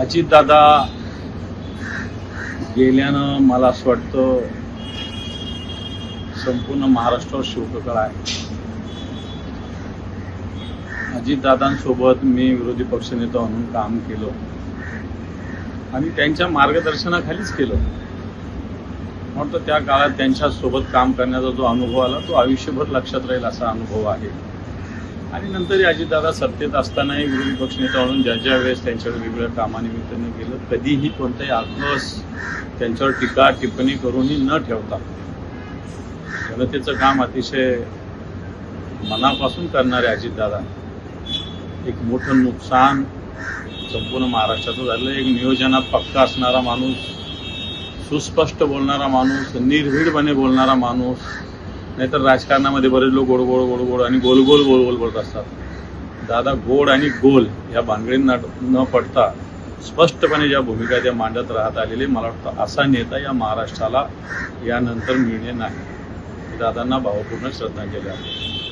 अजितदादा गेल्यानं मला असं वाटतं संपूर्ण महाराष्ट्रावर शोककळ आहे. अजितदादांसोबत मी विरोधी पक्षनेता म्हणून काम केलं. आणि त्यांच्या मार्गदर्शनाखालीच केलं. म्हणतो त्या काळात त्यांच्यासोबत काम करण्याचा जो अनुभव आला तो आयुष्यभर लक्षात राहील असा अनुभव आहे. आणि नंतर अजितदादा सत्तेत असतानाही विरोधी पक्षनेता म्हणून ज्या ज्या वेळेस त्यांच्यावर वेगवेगळ्या कामानिमित्ताने गेलं कधीही कोणताही आक्रोश त्यांच्यावर टीका टिप्पणी करूनही न ठेवता. जनतेचं काम अतिशय मनापासून करणारे अजितदादा. एक मोठं नुकसान संपूर्ण महाराष्ट्राचं झालं. एक नियोजनात पक्का असणारा माणूस सुस्पष्ट बोलणारा माणूस निर्भीडपणे बोलणारा माणूस नाहीतर राजकारणामध्ये बरेच लोक गोड गोड गोड गोड आणि गोल गोल गोल गोल बोलत असतात. दादा गोड आणि गोल या भानगडींना न पडता स्पष्टपणे ज्या भूमिका त्या मांडत राहत आलेले मला वाटतं असा नेता या महाराष्ट्राला यानंतर मिळणे नाही. दादांना भावपूर्ण श्रद्धांजली आहे.